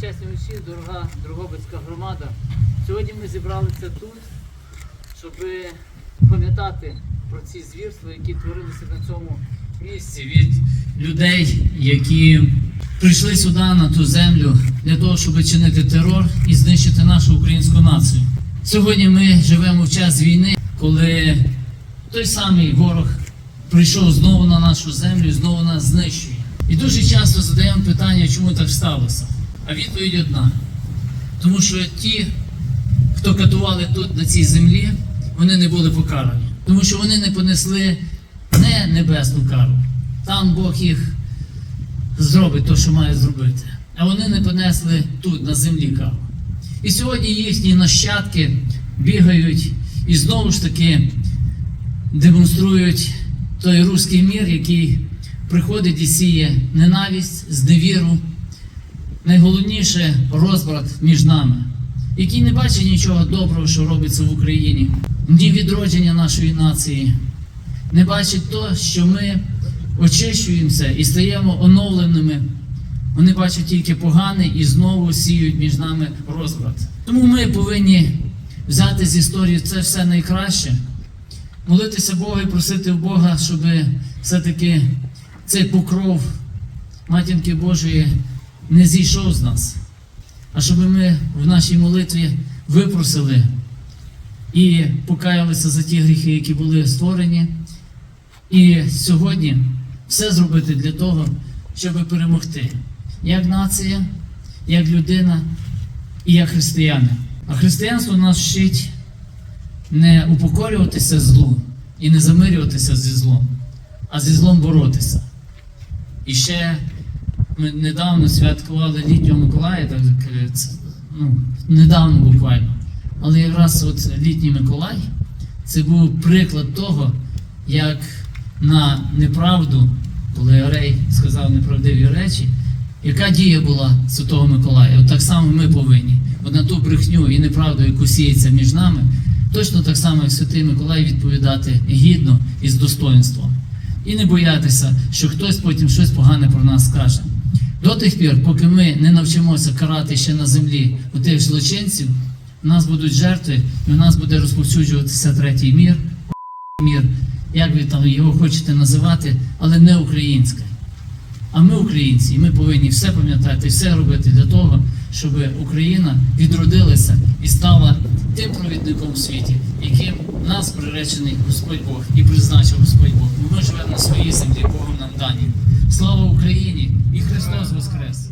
Причесні усі, дорога Дрогобицька громада. Сьогодні ми зібралися тут, щоб пам'ятати про ці звірства, які творилися на цьому місці від людей, які прийшли сюди на ту землю для того, щоб чинити терор і знищити нашу українську націю. Сьогодні ми живемо в час війни, коли той самий ворог прийшов знову на нашу землю знову нас знищує. І дуже часто задаємо питання, чому так сталося. А відповідь одна. Тому що ті, хто катували тут, на цій землі, вони не були покарані. Тому що вони не понесли не небесну кару. Там Бог їх зробить те, що має зробити. А вони не понесли тут, на землі кару. І сьогодні їхні нащадки бігають і знову ж таки демонструють той руський мір, який приходить і сіє ненависть, зневіру, найголовніше розбрат між нами, який не бачить нічого доброго, що робиться в Україні, ні відродження нашої нації, не бачить то, що ми очищуємося і стаємо оновленими. Вони бачать тільки погане і знову сіють між нами розбрат. Тому ми повинні взяти з історії це все найкраще, молитися Богу і просити в Бога, щоб все-таки цей покров матінки Божої не зійшов з нас, а щоб ми в нашій молитві випросили і покаялися за ті гріхи, які були створені. І сьогодні все зробити для того, щоб перемогти як нація, як людина і як християни. А християнство нас вчить не упокорюватися злу і не замирюватися зі злом, а зі злом боротися. І ще ми недавно святкували літнього Миколая, так це, ну, недавно буквально. Але якраз от літній Миколай це був приклад того, як на неправду, коли Орей сказав неправдиві речі, яка дія була Святого Миколая? От так само ми повинні. От на ту брехню і неправду, яку сіється між нами, точно так само, як Святий Миколай, відповідати гідно і з достоинством. І не боятися, що хтось потім щось погане про нас скаже. До тих пір, поки ми не навчимося карати ще на землі у тих злочинців, у нас будуть жертви, і у нас буде розповсюджуватися третій мір, мір, як ви там його хочете називати, але не українське. А ми, українці, і ми повинні все пам'ятати, все робити для того, щоб Україна відродилася і стала тим провідником у світі, яким нас приречений Господь Бог і призначив Господь Бог. Ми живемо на своїй землі, Богом нам дані. Слава Україні і Христос Воскрес!